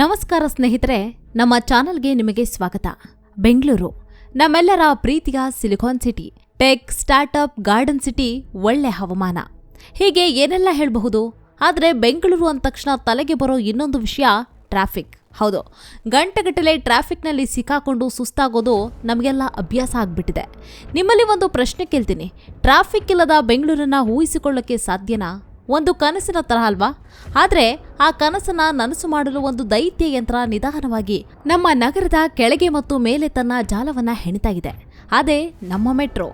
ನಮಸ್ಕಾರ ಸ್ನೇಹಿತರೆ, ನಮ್ಮ ಚಾನಲ್ಗೆ ನಿಮಗೆ ಸ್ವಾಗತ. ಬೆಂಗಳೂರು, ನಮ್ಮೆಲ್ಲರ ಪ್ರೀತಿಯ silicon city, tech, startup, garden city ಒಳ್ಳೆ ಹವಾಮಾನ. ಹೀಗೆ ಏನೆಲ್ಲ ಹೇಳಬಹುದು? ಆದರೆ ಬೆಂಗಳೂರು ಅಂದ ತಕ್ಷಣ ತಲೆಗೆ ಬರೋ ಇನ್ನೊಂದು ವಿಷಯ ಟ್ರಾಫಿಕ್. ಹೌದು, ಗಂಟೆಗಟ್ಟಲೆ ಟ್ರಾಫಿಕ್ನಲ್ಲಿ ಸಿಕ್ಕಾಕೊಂಡು ಸುಸ್ತಾಗೋದು ನಮಗೆಲ್ಲ ಅಭ್ಯಾಸ ಆಗಿಬಿಟ್ಟಿದೆ. ನಿಮ್ಮಲ್ಲಿ ಒಂದು ಪ್ರಶ್ನೆ ಕೇಳ್ತೀನಿ. ಟ್ರಾಫಿಕ್ ಇಲ್ಲದ ಬೆಂಗಳೂರನ್ನ ಊಹಿಸಿಕೊಳ್ಳೋಕ್ಕೆ ಸಾಧ್ಯನಾ? ಒಂದು ಕನಸಿನ ತರಹ ಅಲ್ವಾ? ಆದರೆ ಆ ಕನಸನ್ನ ನನಸು ಮಾಡಲು ಒಂದು ದೈತ್ಯ ಯಂತ್ರ ನಿಧಾನವಾಗಿ ನಮ್ಮ ನಗರದ ಕೆಳಗೆ ಮತ್ತು ಮೇಲೆ ತನ್ನ ಜಾಲವನ್ನ ಹೆಣಿತಾಗಿದೆ. ಅದೇ ನಮ್ಮ ಮೆಟ್ರೋ.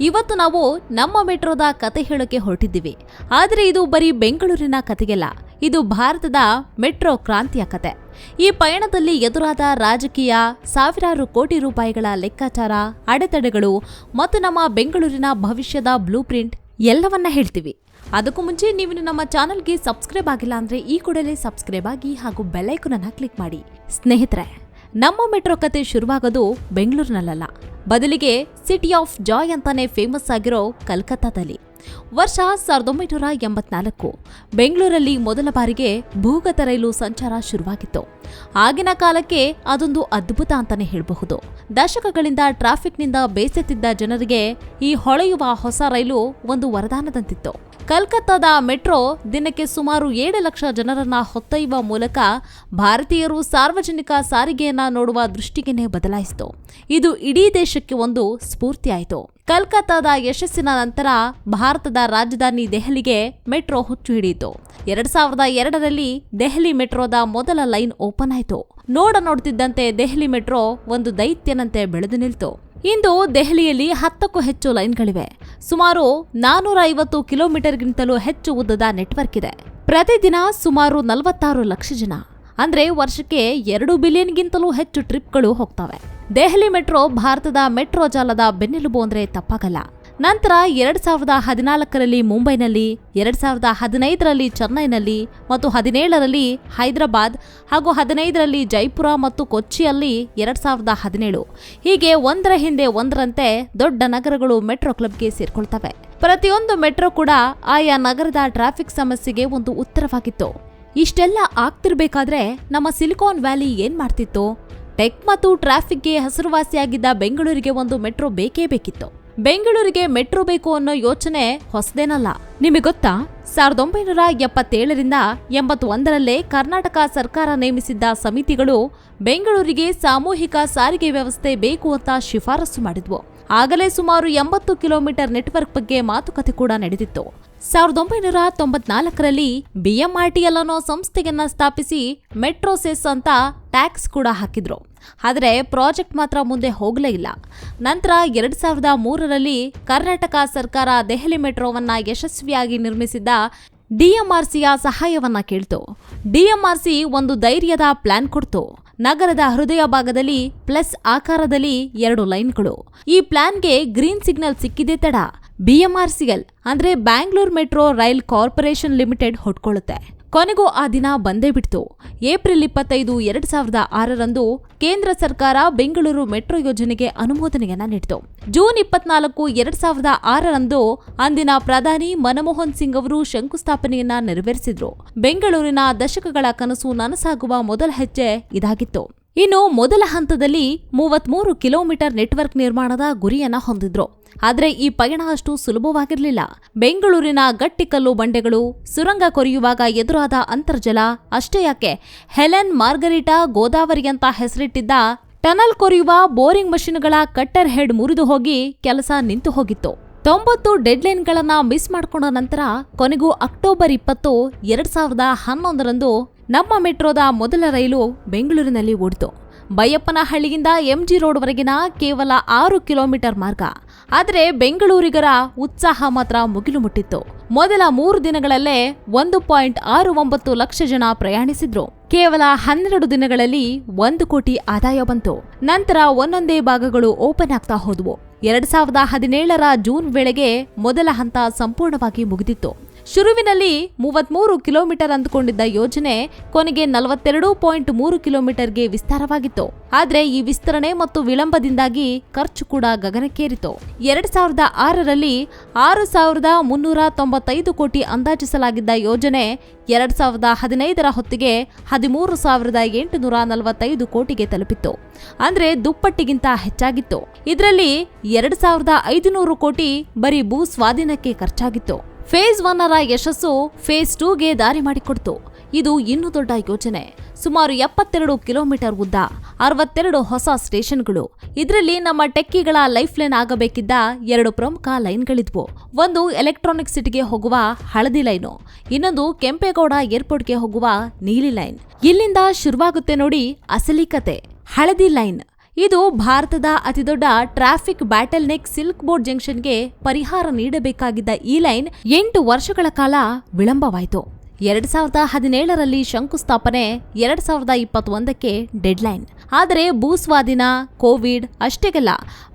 ಇವತ್ತು ನಾವು ನಮ್ಮ ಮೆಟ್ರೋದ ಕತೆ ಹೇಳೋಕೆ ಹೊರಟಿದ್ದೀವಿ. ಆದರೆ ಇದು ಬರೀ ಬೆಂಗಳೂರಿನ ಕತೆಗೆಲ್ಲ. ಇದು ಭಾರತದ ಮೆಟ್ರೋ ಕ್ರಾಂತಿಯ ಕತೆ. ಈ ಪಯಣದಲ್ಲಿ ಎದುರಾದ ರಾಜಕೀಯ ಸಾವಿರಾರು ಕೋಟಿ ರೂಪಾಯಿಗಳ ಲೆಕ್ಕಾಚಾರ, ಅಡೆತಡೆಗಳು ಮತ್ತು ನಮ್ಮ ಬೆಂಗಳೂರಿನ ಭವಿಷ್ಯದ ಬ್ಲೂ ಪ್ರಿಂಟ್ ಎಲ್ಲವನ್ನ ಹೇಳ್ತೀವಿ. ಅದಕ್ಕೂ ಮುಂಚೆ ನೀವು ನಮ್ಮ ಚಾನಲ್ಗೆ ಸಬ್ಸ್ಕ್ರೈಬ್ ಆಗಿಲ್ಲ ಅಂದ್ರೆ ಈ ಕೂಡಲೇ ಸಬ್ಸ್ಕ್ರೈಬ್ ಆಗಿ ಹಾಗೂ ಬೆಲ್ಲೈಕನನ್ನ ಕ್ಲಿಕ್ ಮಾಡಿ. ಸ್ನೇಹಿತರೆ, ನಮ್ಮ ಮೆಟ್ರೋ ಕತೆ ಶುರುವಾಗೋದು ಬೆಂಗಳೂರಿನಲ್ಲ ಬದಲಿಗೆ ಸಿಟಿ ಆಫ್ ಜಾಯ್ ಅಂತಾನೆ ಫೇಮಸ್ ಆಗಿರೋ ಕಲ್ಕತ್ತಾದಲ್ಲಿ. ವರ್ಷ ಸಾವಿರದ ಒಂಬೈನೂರ ಎಂಬತ್ನಾಲ್ಕು ಬೆಂಗಳೂರಲ್ಲಿ ಮೊದಲ ಬಾರಿಗೆ ಭೂಗತ ರೈಲು ಸಂಚಾರ ಶುರುವಾಗಿತ್ತು. ಆಗಿನ ಕಾಲಕ್ಕೆ ಅದೊಂದು ಅದ್ಭುತ ಅಂತಾನೆ ಹೇಳಬಹುದು. ದಶಕಗಳಿಂದ ಟ್ರಾಫಿಕ್ನಿಂದ ಬೇಸತ್ತಿದ್ದ ಜನರಿಗೆ ಈ ಹೊಳೆಯುವ ಹೊಸ ರೈಲು ಒಂದು ವರದಾನದಂತಿತ್ತು. ಕಲ್ಕತ್ತಾದ ಮೆಟ್ರೋ ದಿನಕ್ಕೆ ಸುಮಾರು ಏಳು ಲಕ್ಷ ಜನರನ್ನ ಹೊತ್ತೊಯ್ಯುವ ಮೂಲಕ ಭಾರತೀಯರು ಸಾರ್ವಜನಿಕ ಸಾರಿಗೆಯನ್ನ ನೋಡುವ ದೃಷ್ಟಿಗೆನೇ ಬದಲಾಯಿಸಿತು. ಇದು ಇಡೀ ದೇಶಕ್ಕೆ ಒಂದು ಸ್ಫೂರ್ತಿಯಾಯಿತು. ಕಲ್ಕತ್ತಾದ ಯಶಸ್ಸಿನ ನಂತರ ಭಾರತದ ರಾಜಧಾನಿ ದೆಹಲಿಗೆ ಮೆಟ್ರೋ ಹುಚ್ಚು ಹಿಡಿಯಿತು. ಎರಡ್ ಸಾವಿರದ ಎರಡರಲ್ಲಿ ದೆಹಲಿ ಮೆಟ್ರೋದ ಮೊದಲ ಲೈನ್ ಓಪನ್ ಆಯಿತು. ನೋಡ ನೋಡ್ತಿದ್ದಂತೆ ದೆಹಲಿ ಮೆಟ್ರೋ ಒಂದು ದೈತ್ಯನಂತೆ ಬೆಳೆದು ನಿಲ್ತು. ಇಂದು ದೆಹಲಿಯಲ್ಲಿ ಹತ್ತಕ್ಕೂ ಹೆಚ್ಚು ಲೈನ್ಗಳಿವೆ. ಸುಮಾರು ನಾನೂರ ಐವತ್ತು ಕಿಲೋಮೀಟರ್ಗಿಂತಲೂ ಹೆಚ್ಚು ಉದ್ದದ ನೆಟ್ವರ್ಕ್ ಇದೆ. ಪ್ರತಿದಿನ ಸುಮಾರು ನಲವತ್ತಾರು ಲಕ್ಷ ಜನ. ಅಂದ್ರೆ ವರ್ಷಕ್ಕೆ ಎರಡು ಬಿಲಿಯನ್ಗಿಂತಲೂ ಹೆಚ್ಚು ಟ್ರಿಪ್ಗಳು ಹೋಗ್ತವೆ. ದೆಹಲಿ ಮೆಟ್ರೋ ಭಾರತದ ಮೆಟ್ರೋ ಜಾಲದ ಬೆನ್ನೆಲುಬು ಅಂದ್ರೆ ತಪ್ಪಾಗಲ್ಲ. ನಂತರ ಎರಡ್ ಸಾವಿರದ ಹದಿನಾಲ್ಕರಲ್ಲಿ ಮುಂಬೈನಲ್ಲಿ, ಎರಡ್ ಸಾವಿರದ ಹದಿನೈದರಲ್ಲಿ ಚೆನ್ನೈನಲ್ಲಿ ಮತ್ತು ಹದಿನೇಳರಲ್ಲಿ ಹೈದರಾಬಾದ್ ಹಾಗೂ ಹದಿನೈದರಲ್ಲಿ ಜೈಪುರ ಮತ್ತು ಕೊಚ್ಚಿಯಲ್ಲಿ ಎರಡ್ ಸಾವಿರದ ಹದಿನೇಳು. ಹೀಗೆ ಒಂದರ ಹಿಂದೆ ಒಂದರಂತೆ ದೊಡ್ಡ ನಗರಗಳು ಮೆಟ್ರೋ ಕ್ಲಬ್ಗೆ ಸೇರ್ಕೊಳ್ತವೆ. ಪ್ರತಿಯೊಂದು ಮೆಟ್ರೋ ಕೂಡ ಆಯಾ ನಗರದ ಟ್ರಾಫಿಕ್ ಸಮಸ್ಯೆಗೆ ಒಂದು ಉತ್ತರವಾಗಿತ್ತು. ಇಷ್ಟೆಲ್ಲ ಆಗ್ತಿರ್ಬೇಕಾದ್ರೆ ನಮ್ಮ ಸಿಲಿಕಾನ್ ವ್ಯಾಲಿ ಏನ್ ಮಾಡ್ತಿತ್ತು? ಟೆಕ್ ಮತ್ತು ಟ್ರಾಫಿಕ್ಗೆ ಹೆಸರುವಾಸಿಯಾಗಿದ್ದ ಬೆಂಗಳೂರಿಗೆ ಒಂದು ಮೆಟ್ರೋ ಬೇಕೇ ಬೇಕಿತ್ತು. ಬೆಂಗಳೂರಿಗೆ ಮೆಟ್ರೋ ಬೇಕು ಅನ್ನೋ ಯೋಚನೆ ಹೊಸದೇನಲ್ಲ. ನಿಮಗೆ ಗೊತ್ತಾ? ಸಾವಿರದ ಒಂಬೈನೂರ ಎಪ್ಪತ್ತೇಳರಿಂದ ಎಂಬತ್ತೊಂದರಲ್ಲೇ ಕರ್ನಾಟಕ ಸರ್ಕಾರ ನೇಮಿಸಿದ್ದ ಸಮಿತಿಗಳು ಬೆಂಗಳೂರಿಗೆ ಸಾಮೂಹಿಕ ಸಾರಿಗೆ ವ್ಯವಸ್ಥೆ ಬೇಕು ಅಂತ ಶಿಫಾರಸು ಮಾಡಿದ್ವು. ಆಗಲೇ ಸುಮಾರು ಎಂಬತ್ತು ಕಿಲೋಮೀಟರ್ ನೆಟ್ವರ್ಕ್ ಬಗ್ಗೆ ಮಾತುಕತೆ ಕೂಡ ನಡೆದಿತ್ತು. ಸಾವಿರದ ಒಂಬೈನೂರ ತೊಂಬತ್ನಾಲ್ಕರಲ್ಲಿ ಬಿಎಂಆರ್ಟಿಎಲ್ ಅನ್ನೋ ಸಂಸ್ಥೆಯನ್ನ ಸ್ಥಾಪಿಸಿ ಮೆಟ್ರೋ ಸೆಸ್ ಅಂತ ಟ್ಯಾಕ್ಸ್ ಕೂಡ ಹಾಕಿದ್ರು. ಆದರೆ ಪ್ರಾಜೆಕ್ಟ್ ಮಾತ್ರ ಮುಂದೆ ಹೋಗಲೇ ಇಲ್ಲ. ನಂತರ ಎರಡು ಸಾವಿರದ ಮೂರರಲ್ಲಿ ಕರ್ನಾಟಕ ಸರ್ಕಾರ ದೆಹಲಿ ಮೆಟ್ರೋವನ್ನ ಯಶಸ್ವಿಯಾಗಿ ನಿರ್ಮಿಸಿದ್ದ ಡಿಎಂಆರ್ಸಿಯ ಸಹಾಯವನ್ನ ಕೇಳ್ತು. ಡಿಎಂಆರ್ಸಿ ಒಂದು ಧೈರ್ಯದ ಪ್ಲಾನ್ ಕೊಡ್ತು. ನಗರದ ಹೃದಯ ಭಾಗದಲ್ಲಿ ಪ್ಲಸ್ ಆಕಾರದಲ್ಲಿ ಎರಡು ಲೈನ್ಗಳು. ಈ ಪ್ಲಾನ್ಗೆ ಗ್ರೀನ್ ಸಿಗ್ನಲ್ ಸಿಕ್ಕಿದೆ ತಡ. ಬಿಎಂಆರ್ಸಿಎಲ್ ಅಂದ್ರೆ Bangalore metro rail corporation limited ಹೊಡ್ಕೊಳ್ಳುತ್ತೆ. ಕೊನೆಗೂ ಆ ದಿನ ಬಂದೇ ಬಿಡ್ತು. ಏಪ್ರಿಲ್ ಇಪ್ಪತ್ತೈದು, ಎರಡ್ ಸಾವಿರದ ಆರರಂದು ಕೇಂದ್ರ ಸರ್ಕಾರ ಬೆಂಗಳೂರು ಮೆಟ್ರೋ ಯೋಜನೆಗೆ ಅನುಮೋದನೆಯನ್ನ ನೀಡಿತು. ಜೂನ್ ಇಪ್ಪತ್ನಾಲ್ಕು, ಎರಡ್ ಸಾವಿರದ ಆರರಂದು ಅಂದಿನ ಪ್ರಧಾನಿ ಮನಮೋಹನ್ ಸಿಂಗ್ ಅವರು ಶಂಕುಸ್ಥಾಪನೆಯನ್ನ ನೆರವೇರಿಸಿದ್ರು. ಬೆಂಗಳೂರಿನ ದಶಕಗಳ ಕನಸು ನನಸಾಗುವ ಮೊದಲ ಹೆಜ್ಜೆ ಇದಾಗಿತ್ತು. ಇನ್ನು ಮೊದಲ ಹಂತದಲ್ಲಿ ಮೂವತ್ಮೂರು ಕಿಲೋಮೀಟರ್ ನೆಟ್ವರ್ಕ್ ನಿರ್ಮಾಣದ ಗುರಿಯನ್ನ ಹೊಂದಿದ್ರು. ಆದರೆ ಈ ಪಯಣ ಅಷ್ಟು ಸುಲಭವಾಗಿರಲಿಲ್ಲ. ಬೆಂಗಳೂರಿನ ಗಟ್ಟಿಕಲ್ಲು ಬಂಡೆಗಳು ಸುರಂಗ ಕೊರೆಯುವಾಗ ಎದುರಾದ ಅಂತರ್ಜಲ ಅಷ್ಟೇ ಯಾಕೆ? ಹೆಲೆನ್ ಮಾರ್ಗರಿಟಾ ಗೋದಾವರಿ ಅಂತ ಹೆಸರಿಟ್ಟಿದ್ದ ಟನಲ್ ಕೊರೆಯುವ ಬೋರಿಂಗ್ ಮಷಿನ್ಗಳ ಕಟ್ಟರ್ ಹೆಡ್ ಮುರಿದು ಹೋಗಿ ಕೆಲಸ ನಿಂತು ಹೋಗಿತ್ತು. ತೊಂಬತ್ತು ಡೆಡ್ಲೈನ್ಗಳನ್ನು ಮಿಸ್ ಮಾಡಿಕೊಂಡ ನಂತರ ಕೊನೆಗೂ ಅಕ್ಟೋಬರ್ ಇಪ್ಪತ್ತು, ಎರಡು ಸಾವಿರದ ಹನ್ನೊಂದರಂದು ನಮ್ಮ ಮೆಟ್ರೋದ ಮೊದಲ ರೈಲು ಬೆಂಗಳೂರಿನಲ್ಲಿ ಓಡಿತು. ಬೈಯಪ್ಪನಹಳ್ಳಿಯಿಂದ ಎಂಜಿ ರೋಡ್ವರೆಗಿನ ಕೇವಲ ಆರು ಕಿಲೋಮೀಟರ್ ಮಾರ್ಗ. ಆದರೆ ಬೆಂಗಳೂರಿಗರ ಉತ್ಸಾಹ ಮಾತ್ರ ಮುಗಿಲು ಮುಟ್ಟಿತ್ತು. ಮೊದಲ ಮೂರು ದಿನಗಳಲ್ಲೇ ಒಂದು ಪಾಯಿಂಟ್ ಆರು ಒಂಬತ್ತು ಲಕ್ಷ ಜನ ಪ್ರಯಾಣಿಸಿದ್ರು. ಕೇವಲ ಹನ್ನೆರಡು ದಿನಗಳಲ್ಲಿ ಒಂದು ಕೋಟಿ ಆದಾಯ ಬಂತು. ನಂತರ ಒಂದೊಂದೇ ಭಾಗಗಳು ಓಪನ್ ಆಗ್ತಾ ಹೋದವು. ಎರಡ್ ಸಾವಿರದ ಹದಿನೇಳರ ಜೂನ್ ವೇಳೆಗೆ ಮೊದಲ ಹಂತ ಸಂಪೂರ್ಣವಾಗಿ ಮುಗಿದಿತ್ತು. ಶುರುವಿನಲ್ಲಿ ಮೂವತ್ಮೂರು ಕಿಲೋಮೀಟರ್ ಅಂದುಕೊಂಡಿದ್ದ ಯೋಜನೆ ಕೊನೆಗೆ ನಲವತ್ತೆರಡು ಪಾಯಿಂಟ್ ಮೂರು ಕಿಲೋಮೀಟರ್ಗೆ ವಿಸ್ತಾರವಾಗಿತ್ತು. ಆದರೆ ಈ ವಿಸ್ತರಣೆ ಮತ್ತು ವಿಳಂಬದಿಂದಾಗಿ ಖರ್ಚು ಕೂಡ ಗಗನಕ್ಕೇರಿತು. ಎರಡ್ ಸಾವಿರದ ಆರರಲ್ಲಿ ಆರು ಸಾವಿರದ ಮುನ್ನೂರ ತೊಂಬತ್ತೈದು ಕೋಟಿ ಅಂದಾಜಿಸಲಾಗಿದ್ದ ಯೋಜನೆ ಎರಡ್ ಸಾವಿರದ ಹದಿನೈದರ ಹೊತ್ತಿಗೆ ಹದಿಮೂರು ಸಾವಿರದ ಎಂಟುನೂರ ನಲವತ್ತೈದು ಕೋಟಿಗೆ ತಲುಪಿತ್ತು. ಅಂದ್ರೆ ದುಪ್ಪಟ್ಟಿಗಿಂತ ಹೆಚ್ಚಾಗಿತ್ತು. ಇದರಲ್ಲಿ ಎರಡ್ ಸಾವಿರದ ಐದುನೂರು ಕೋಟಿ ಬರೀ ಭೂ ಸ್ವಾಧೀನಕ್ಕೆ ಖರ್ಚಾಗಿತ್ತು. ಫೇಸ್ ಒನ್ನರ ಯಶಸ್ಸು ಫೇಸ್ ಟೂಗೆ ದಾರಿ ಮಾಡಿಕೊಡ್ತು. ಇದು ಇನ್ನೂ ದೊಡ್ಡ ಯೋಜನೆ. ಸುಮಾರು ಎಪ್ಪತ್ತೆರಡು ಕಿಲೋಮೀಟರ್ ಉದ್ದ ಅರವತ್ತೆರಡು ಹೊಸ ಸ್ಟೇಷನ್ಗಳು. ಇದರಲ್ಲಿ ನಮ್ಮ ಟೆಕ್ಕಿಗಳ ಲೈಫ್ ಲೈನ್ ಆಗಬೇಕಿದ್ದ ಎರಡು ಪ್ರಮುಖ ಲೈನ್ಗಳಿದ್ವು. ಒಂದು ಎಲೆಕ್ಟ್ರಾನಿಕ್ ಸಿಟಿಗೆ ಹೋಗುವ ಹಳದಿ ಲೈನು. ಇನ್ನೊಂದು ಕೆಂಪೇಗೌಡ ಏರ್ಪೋರ್ಟ್ಗೆ ಹೋಗುವ ನೀಲಿ ಲೈನ್. ಇಲ್ಲಿಂದ ಶುರುವಾಗುತ್ತೆ ನೋಡಿ ಅಸಲಿ ಕತೆ ಹಳದಿ ಲೈನ್. ಇದು ಭಾರತದ ಅತಿದೊಡ್ಡ traffic bottleneck silk board ಜಂಕ್ಷನ್ಗೆ ಪರಿಹಾರ ನೀಡಬೇಕಾಗಿದ್ದ ಈ ಲೈನ್ ಎಂಟು ವರ್ಷಗಳ ಕಾಲ ವಿಳಂಬವಾಯಿತು. ಎರಡ್ ಸಾವಿರದ ಹದಿನೇಳರಲ್ಲಿ ಶಂಕುಸ್ಥಾಪನೆ, ಎರಡ್ ಸಾವಿರದ ಇಪ್ಪತ್ತೊಂದಕ್ಕೆ ಡೆಡ್ಲೈನ್. ಆದರೆ ಭೂಸ್ವಾಧೀನ, ಕೋವಿಡ್ ಅಷ್ಟೇಗೆಲ್ಲ.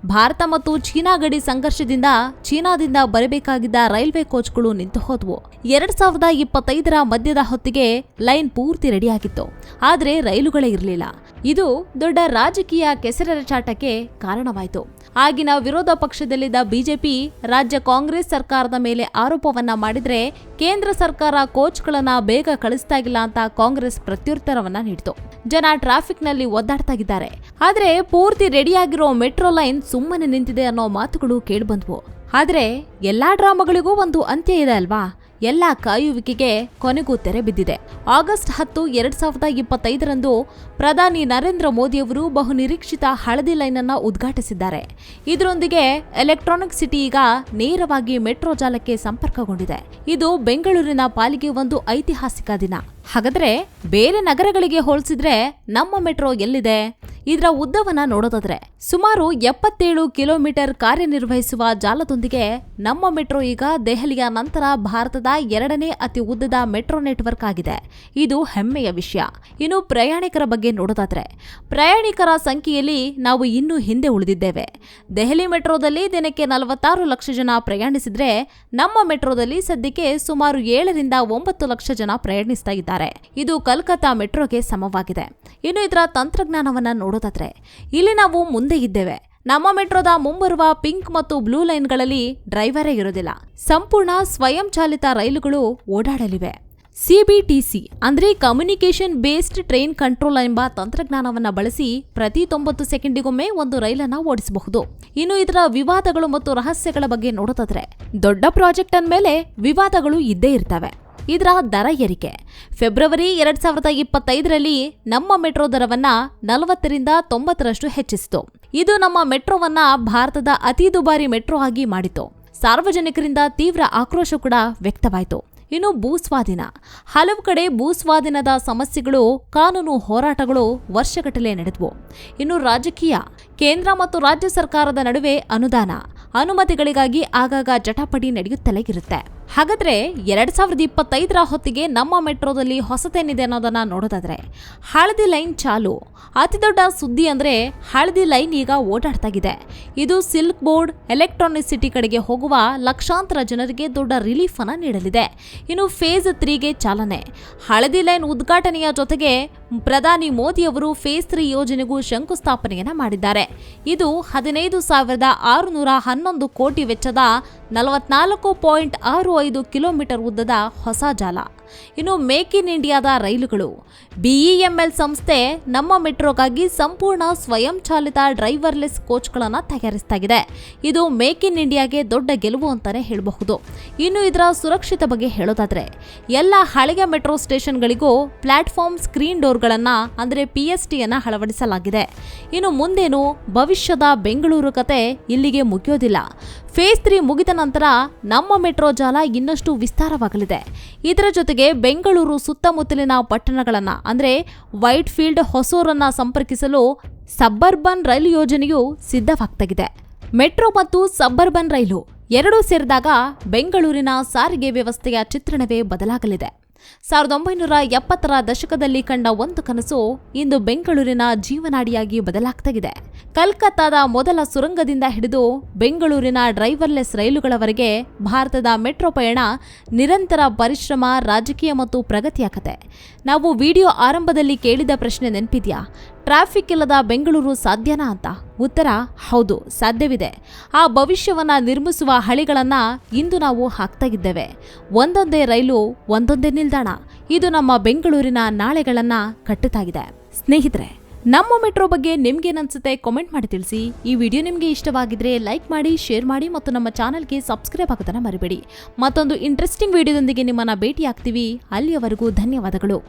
ಭಾರತ ಮತ್ತು ಚೀನಾ ಗಡಿ ಸಂಘರ್ಷದಿಂದ ಚೀನಾದಿಂದ ಬರಬೇಕಾಗಿದ್ದ ರೈಲ್ವೆ ಕೋಚ್ಗಳು ನಿಂತು ಹೋದವು. ಎರಡ್ ಸಾವಿರದ ಇಪ್ಪತ್ತೈದರ ಮಧ್ಯದ ಹೊತ್ತಿಗೆ ಲೈನ್ ಪೂರ್ತಿ ರೆಡಿಯಾಗಿತ್ತು. ಆದರೆ ರೈಲುಗಳೇ ಇರಲಿಲ್ಲ. ಇದು ದೊಡ್ಡ ರಾಜಕೀಯ ಕೆಸರೆರಚಾಟಕ್ಕೆ ಕಾರಣವಾಯಿತು. ಆಗಿನ ವಿರೋಧ ಪಕ್ಷದಲ್ಲಿದ್ದ ಬಿಜೆಪಿ ರಾಜ್ಯ ಕಾಂಗ್ರೆಸ್ ಸರ್ಕಾರದ ಮೇಲೆ ಆರೋಪವನ್ನ ಮಾಡಿದ್ರೆ ಕೇಂದ್ರ ಸರ್ಕಾರ ಕೋಚ್ಗಳನ್ನ ಬೇಗ ಕಳಿಸ್ತಾ ಇಲ್ಲ ಅಂತ ಕಾಂಗ್ರೆಸ್ ಪ್ರತ್ಯುತ್ತರವನ್ನ ನೀಡಿತು. ಜನ ಟ್ರಾಫಿಕ್ನಲ್ಲಿ ಒದ್ದಾಡ್ತಾಗಿದ್ದಾರೆ. ಆದ್ರೆ ಪೂರ್ತಿ ರೆಡಿಯಾಗಿರೋ ಮೆಟ್ರೋ ಲೈನ್ ಸುಮ್ಮನೆ ನಿಂತಿದೆ ಅನ್ನೋ ಮಾತುಗಳು ಕೇಳಿಬಂದ್ವು. ಆದ್ರೆ ಎಲ್ಲಾ ಡ್ರಾಮಾಗಳಿಗೂ ಒಂದು ಅಂತ್ಯ ಇದೆ ಅಲ್ವಾ? ಎಲ್ಲ ಕಾಯುವಿಕೆಗೆ ಕೊನೆಗೂ ತೆರೆ ಬಿದ್ದಿದೆ. ಆಗಸ್ಟ್ ಹತ್ತು, ಎರಡ್ ಸಾವಿರದ ಇಪ್ಪತ್ತೈದರಂದು ಪ್ರಧಾನಿ ನರೇಂದ್ರ ಮೋದಿಯವರು ಬಹುನಿರೀಕ್ಷಿತ ಹಳದಿ ಲೈನ್ ಅನ್ನು ಉದ್ಘಾಟಿಸಿದ್ದಾರೆ. ಇದರೊಂದಿಗೆ ಎಲೆಕ್ಟ್ರಾನಿಕ್ ಸಿಟಿ ಈಗ ನೇರವಾಗಿ ಮೆಟ್ರೋ ಜಾಲಕ್ಕೆ ಸಂಪರ್ಕಗೊಂಡಿದೆ. ಇದು ಬೆಂಗಳೂರಿನ ಪಾಲಿಗೆ ಒಂದು ಐತಿಹಾಸಿಕ ದಿನ. ಹಾಗಾದ್ರೆ ಬೇರೆ ನಗರಗಳಿಗೆ ಹೋಲಿಸಿದ್ರೆ ನಮ್ಮ ಮೆಟ್ರೋ ಎಲ್ಲಿದೆ? ಇದರ ಉದ್ದವನ್ನ ನೋಡೋದಾದ್ರೆ ಸುಮಾರು ಎಪ್ಪತ್ತೇಳು ಕಿಲೋಮೀಟರ್ ಕಾರ್ಯನಿರ್ವಹಿಸುವ ಜಾಲದೊಂದಿಗೆ ನಮ್ಮ ಮೆಟ್ರೋ ಈಗ ದೆಹಲಿಯ ನಂತರ ಭಾರತದ ಎರಡನೇ ಅತಿ ಉದ್ದದ ಮೆಟ್ರೋ ನೆಟ್ವರ್ಕ್ ಆಗಿದೆ. ಇದು ಹೆಮ್ಮೆಯ ವಿಷಯ. ಇನ್ನು ಪ್ರಯಾಣಿಕರ ಬಗ್ಗೆ ನೋಡೋದಾದ್ರೆ ಪ್ರಯಾಣಿಕರ ಸಂಖ್ಯೆಯಲ್ಲಿ ನಾವು ಇನ್ನೂ ಹಿಂದೆ ಉಳಿದಿದ್ದೇವೆ. ದೆಹಲಿ ಮೆಟ್ರೋದಲ್ಲಿ ದಿನಕ್ಕೆ ನಲವತ್ತಾರು ಲಕ್ಷ ಜನ ಪ್ರಯಾಣಿಸಿದ್ರೆ ನಮ್ಮ ಮೆಟ್ರೋದಲ್ಲಿ ಸದ್ಯಕ್ಕೆ ಸುಮಾರು ಏಳರಿಂದ ಒಂಬತ್ತು ಲಕ್ಷ ಜನ ಪ್ರಯಾಣಿಸ್ತಾ ಇದ್ದಾರೆ. ಇದು ಕಲ್ಕತ್ತಾ ಮೆಟ್ರೋಗೆ ಸಮವಾಗಿದೆ. ಇನ್ನು ಇದರ ತಂತ್ರಜ್ಞಾನವನ್ನ ಇಲ್ಲಿ ನಾವು ಮುಂದೆ ಇದ್ದೇವೆ. ನಮ್ಮ ಮೆಟ್ರೋದ ಮುಂಬರುವ ಪಿಂಕ್ ಮತ್ತು ಬ್ಲೂ ಲೈನ್ಗಳಲ್ಲಿ ಡ್ರೈವರೇ ಇರೋದಿಲ್ಲ. ಸಂಪೂರ್ಣ ಸ್ವಯಂ ಚಾಲಿತ ರೈಲುಗಳು ಓಡಾಡಲಿವೆ. ಸಿಬಿಟಿಸಿ ಅಂದ್ರೆ ಕಮ್ಯುನಿಕೇಶನ್ ಬೇಸ್ಡ್ ಟ್ರೈನ್ ಕಂಟ್ರೋಲ್ ಎಂಬ ತಂತ್ರಜ್ಞಾನವನ್ನ ಬಳಸಿ ಪ್ರತಿ ತೊಂಬತ್ತು ಸೆಕೆಂಡಿಗೊಮ್ಮೆ ಒಂದು ರೈಲನ್ನ ಓಡಿಸಬಹುದು. ಇನ್ನು ಇದರ ವಿವಾದಗಳು ಮತ್ತು ರಹಸ್ಯಗಳ ಬಗ್ಗೆ ನೋಡೋದಾದ್ರೆ, ದೊಡ್ಡ ಪ್ರಾಜೆಕ್ಟ್ ಅಂದ್ಮೇಲೆ ವಿವಾದಗಳು ಇದ್ದೇ ಇರ್ತವೆ. ಇದರ ದರ ಏರಿಕೆ. ಫೆಬ್ರವರಿ ಎರಡ್ ಸಾವಿರದ ಇಪ್ಪತ್ತೈದರಲ್ಲಿ ನಮ್ಮ ಮೆಟ್ರೋ ದರವನ್ನ ನಲವತ್ತರಿಂದ ತೊಂಬತ್ತರಷ್ಟು ಹೆಚ್ಚಿಸಿತು. ಇದು ನಮ್ಮ ಮೆಟ್ರೋವನ್ನ ಭಾರತದ ಅತಿ ದುಬಾರಿ ಮೆಟ್ರೋ ಆಗಿ ಮಾಡಿತು. ಸಾರ್ವಜನಿಕರಿಂದ ತೀವ್ರ ಆಕ್ರೋಶ ಕೂಡ ವ್ಯಕ್ತವಾಯಿತು. ಇನ್ನು ಭೂಸ್ವಾಧೀನ. ಹಲವು ಕಡೆ ಭೂಸ್ವಾಧೀನದ ಸಮಸ್ಯೆಗಳು, ಕಾನೂನು ಹೋರಾಟಗಳು ವರ್ಷಗಟ್ಟಲೆ ನಡೆದವು. ಇನ್ನು ರಾಜಕೀಯ. ಕೇಂದ್ರ ಮತ್ತು ರಾಜ್ಯ ಸರ್ಕಾರದ ನಡುವೆ ಅನುದಾನ. ಅನುಮತಿಗಳಿಗಾಗಿ ಆಗಾಗ ಜಟಾಪಟಿ ನಡೆಯುತ್ತಲೇ ಇರುತ್ತೆ. ಹಾಗಾದ್ರೆ ಎರಡು ಸಾವಿರದ ಇಪ್ಪತ್ತೈದರ ಹೊತ್ತಿಗೆ ನಮ್ಮ ಮೆಟ್ರೋದಲ್ಲಿ ಹೊಸತೇನಿದೆ ಅನ್ನೋದನ್ನ ನೋಡೋದಾದ್ರೆ ಹಳದಿ ಲೈನ್ ಚಾಲು. ಅತಿದೊಡ್ಡ ಸುದ್ದಿ ಅಂದ್ರೆ ಹಳದಿ ಲೈನ್ ಈಗ ಓಡಾಡ್ತಾಗಿದೆ. ಇದು ಸಿಲ್ಕ್ ಬೋರ್ಡ್, ಎಲೆಕ್ಟ್ರಾನಿಕ್ ಸಿಟಿ ಕಡೆಗೆ ಹೋಗುವ ಲಕ್ಷಾಂತರ ಜನರಿಗೆ ದೊಡ್ಡ ರಿಲೀಫ್ ಅನ್ನ ನೀಡಲಿದೆ. ಇನ್ನು ಫೇಸ್ ತ್ರೀಗೆ ಚಾಲನೆ. ಹಳದಿ ಲೈನ್ ಉದ್ಘಾಟನೆಯ ಜೊತೆಗೆ ಪ್ರಧಾನಿ ಮೋದಿ ಅವರು ಫೇಸ್ ತ್ರೀ ಯೋಜನೆಗೂ ಶಂಕುಸ್ಥಾಪನೆಯನ್ನು ಮಾಡಿದ್ದಾರೆ. ಇದು ಹದಿನೈದು ಸಾವಿರದ ಆರುನೂರ ಹನ್ನೊಂದು ಕೋಟಿ ವೆಚ್ಚದ ನಲವತ್ನಾಲ್ಕು ಪಾಯಿಂಟ್ ಆರು ಐದು ಕಿಲೋಮೀಟರ್ ಉದ್ದದ ಹೊಸ ಜಾಲ. ಇನ್ನು ಮೇಕ್ ಇನ್ ಇಂಡಿಯಾದ ರೈಲುಗಳು. ಬಿಇಎಂಎಲ್ ಸಂಸ್ಥೆ ನಮ್ಮ ಮೆಟ್ರೋಗಾಗಿ ಸಂಪೂರ್ಣ ಸ್ವಯಂ ಚಾಲಿತ ಡ್ರೈವರ್ಲೆಸ್ ಕೋಚ್ಗಳನ್ನು ತಯಾರಿಸ್ತಾಗಿದೆ. ಇದು ಮೇಕ್ ಇನ್ ಇಂಡಿಯಾಗೆ ದೊಡ್ಡ ಗೆಲುವು ಅಂತಾನೆ ಹೇಳಬಹುದು. ಇನ್ನು ಇದರ ಸುರಕ್ಷಿತ ಬಗ್ಗೆ ಹೇಳೋದಾದ್ರೆ, ಎಲ್ಲ ಹಳೆಯ ಮೆಟ್ರೋ ಸ್ಟೇಷನ್ಗಳಿಗೂ ಪ್ಲಾಟ್ಫಾರ್ಮ್ ಸ್ಕ್ರೀನ್ ಡೋರ್ಗಳನ್ನು, ಅಂದರೆ ಪಿ ಎಸ್ ಟಿಯನ್ನು ಅಳವಡಿಸಲಾಗಿದೆ. ಇನ್ನು ಮುಂದೇನು ಭವಿಷ್ಯದ ಬೆಂಗಳೂರು ಕತೆ ಇಲ್ಲಿಗೆ ಮುಗಿಯೋದಿಲ್ಲ. ಫೇಸ್ ತ್ರೀ ಮುಗಿದ ನಂತರ ನಮ್ಮ ಮೆಟ್ರೋ ಜಾಲ ಇನ್ನಷ್ಟು ವಿಸ್ತಾರವಾಗಲಿದೆ. ಇದರ ಜೊತೆಗೆ ಬೆಂಗಳೂರು ಸುತ್ತಮುತ್ತಲಿನ ಪಟ್ಟಣಗಳನ್ನು, ಅಂದರೆ ವೈಟ್ ಫೀಲ್ಡ್ ಹೊಸೂರನ್ನ ಸಂಪರ್ಕಿಸಲು ಸಬ್ಬರ್ಬನ್ ರೈಲು ಯೋಜನೆಯು ಸಿದ್ಧವಾಗ್ತಾಗಿದೆ. ಮೆಟ್ರೋ ಮತ್ತು ಸಬ್ಬರ್ಬನ್ ರೈಲು ಎರಡೂ ಸೇರಿದಾಗ ಬೆಂಗಳೂರಿನ ಸಾರಿಗೆ ವ್ಯವಸ್ಥೆಯ ಚಿತ್ರಣವೇ ಬದಲಾಗಲಿದೆ. ಸಾವಿರದ ಒಂಬೈನೂರ ಎಪ್ಪತ್ತರ ದಶಕದಲ್ಲಿ ಕಂಡ ಒಂದು ಕನಸು ಇಂದು ಬೆಂಗಳೂರಿನ ಜೀವನಾಡಿಯಾಗಿ ಬದಲಾಗ್ತಾಗಿದೆ. ಕಲ್ಕತ್ತಾದ ಮೊದಲ ಸುರಂಗದಿಂದ ಹಿಡಿದು ಬೆಂಗಳೂರಿನ ಡ್ರೈವರ್ಲೆಸ್ ರೈಲುಗಳವರೆಗೆ ಭಾರತದ ಮೆಟ್ರೋ ಪಯಣ ನಿರಂತರ ಪರಿಶ್ರಮ, ರಾಜಕೀಯ ಮತ್ತು ಪ್ರಗತಿಯ ಕತೆ. ನಾವು ವಿಡಿಯೋ ಆರಂಭದಲ್ಲಿ ಕೇಳಿದ ಪ್ರಶ್ನೆ ನೆನಪಿದ್ಯಾ? ಟ್ರಾಫಿಕ್ ಇಲ್ಲದ ಬೆಂಗಳೂರು ಸಾಧ್ಯನಾ ಅಂತ? ಉತ್ತರ, ಹೌದು, ಸಾಧ್ಯವಿದೆ. ಆ ಭವಿಷ್ಯವನ್ನು ನಿರ್ಮಿಸುವ ಹಳಿಗಳನ್ನು ಇಂದು ನಾವು ಹಾಕ್ತಾ ಇದ್ದೇವೆ. ಒಂದೊಂದೇ ರೈಲು, ಒಂದೊಂದೇ ನಿಲ್ದಾಣ. ಇದು ನಮ್ಮ ಬೆಂಗಳೂರಿನ ನಾಳೆಗಳನ್ನು ಕಟ್ಟುತ್ತಾಗಿದೆ ಸ್ನೇಹಿತರೆ, ನಮ್ಮ ಮೆಟ್ರೋ ಬಗ್ಗೆ ನಿಮ್ಗೇನನ್ಸುತ್ತೆ ಕಾಮೆಂಟ್ ಮಾಡಿ ತಿಳಿಸಿ. ಈ ವಿಡಿಯೋ ನಿಮಗೆ ಇಷ್ಟವಾಗಿದ್ರೆ ಲೈಕ್ ಮಾಡಿ ಶೇರ್ ಮಾಡಿ ಮತ್ತು ನಮ್ಮ ಚಾನಲ್ಗೆ ಸಬ್ಸ್ಕ್ರೈಬ್ ಆಗೋದನ್ನು ಮರಿಬೇಡಿ. ಮತ್ತೊಂದು ಇಂಟ್ರೆಸ್ಟಿಂಗ್ ವಿಡಿಯೋದೊಂದಿಗೆ ನಿಮ್ಮನ್ನು ಭೇಟಿ ಆಗ್ತೀವಿ ಅಲ್ಲಿಯವರೆಗೂ ಧನ್ಯವಾದಗಳು.